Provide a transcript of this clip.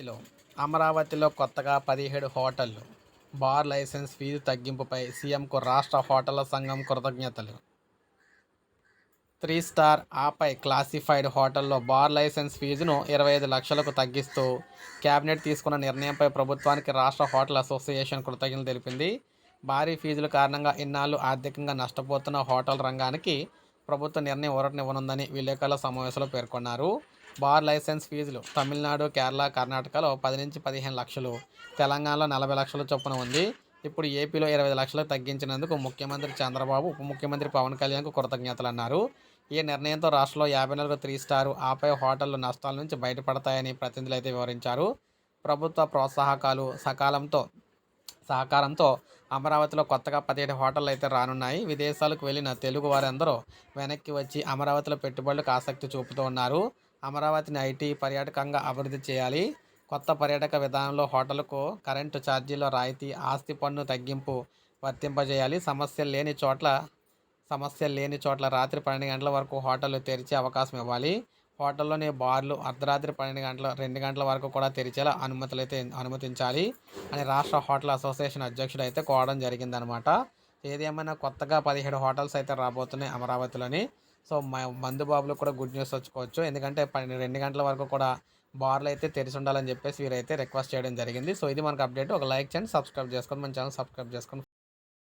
అమరావతిలో అమరావతిలో కొత్తగా పదిహేడు హోటళ్ళు బార్ లైసెన్స్ ఫీజు తగ్గింపుపై సీఎంకు రాష్ట్ర హోటళ్ళ సంఘం కృతజ్ఞతలు. త్రీ స్టార్ ఆపై క్లాసిఫైడ్ హోటల్లో బార్ లైసెన్స్ ఫీజును ఇరవై ఐదు లక్షలకు తగ్గిస్తూ కేబినెట్ తీసుకున్న నిర్ణయంపై ప్రభుత్వానికి రాష్ట్ర హోటల్ అసోసియేషన్ కృతజ్ఞతలు తెలిపింది. భారీ ఫీజుల కారణంగా ఇన్నాళ్ళు ఆర్థికంగా నష్టపోతున్న హోటల్ రంగానికి ప్రభుత్వ నిర్ణయం ఊరటనివ్వనుందని విలేకరుల సమావేశంలో పేర్కొన్నారు. బార్ లైసెన్స్ ఫీజులు. తమిళనాడు కేరళ కర్ణాటకలో పది నుంచి పదిహేను లక్షలు. తెలంగాణలో నలభై లక్షల చొప్పున ఉంది. ఇప్పుడు ఏపీలో ఇరవై లక్షలకు తగ్గించినందుకు ముఖ్యమంత్రి చంద్రబాబు ఉప ముఖ్యమంత్రి పవన్ కళ్యాణ్కు కృతజ్ఞతలు అన్నారు. ఈ నిర్ణయంతో రాష్ట్రంలో యాభై నాలుగు త్రీ స్టారు ఆపై హోటళ్ళు నష్టాల నుంచి బయటపడతాయని ప్రతినిధులు అయితే వివరించారు. ప్రభుత్వ ప్రోత్సాహకాలు సకాలంతో సహకారంతో అమరావతిలో కొత్తగా పదిహేడు హోటళ్ళు అయితే రానున్నాయి. విదేశాలకు వెళ్ళిన తెలుగు వారందరూ వెనక్కి వచ్చి అమరావతిలో పెట్టుబడులకు ఆసక్తి చూపుతూ ఉన్నారు. అమరావతిని ఐటీ పర్యాటకంగా అభివృద్ధి చేయాలి. కొత్త పర్యాటక విధానంలో హోటల్కు కరెంటు ఛార్జీలో రాయితీ ఆస్తి పన్ను తగ్గింపు వర్తింపజేయాలి. సమస్యలు లేని చోట్ల సమస్యలు లేని చోట్ల రాత్రి పన్నెండు గంటల వరకు హోటళ్ళు తెరిచే అవకాశం ఇవ్వాలి. హోటల్లోని బార్లు అర్ధరాత్రి పన్నెండు గంటల రెండు గంటల వరకు కూడా తెరిచేలా అనుమతులు అయితే అనుమతించాలి. అని రాష్ట్ర హోటల్ అసోసియేషన్ అధ్యక్షుడు అయితే కోవడం జరిగిందనమాట. ఏది ఏమైనా కొత్తగా పదిహేడు హోటల్స్ అయితే రాబోతున్నాయి అమరావతిలోని. సో మందు బాబులు కూడా గుడ్ న్యూస్ వచ్చుకోవచ్చు. ఎందుకంటే పన్నెండు రెండు గంటల వరకు కూడా బార్లు అయితే తెరిచి ఉండాలని చెప్పేసి వీరైతే రిక్వెస్ట్ చేయడం జరిగింది. సో ఇది మనకు అప్డేట్. ఒక లైక్ చేయండి సబ్స్క్రైబ్ చేసుకోండి మన ఛానల్ సబ్స్క్రైబ్ చేసుకోండి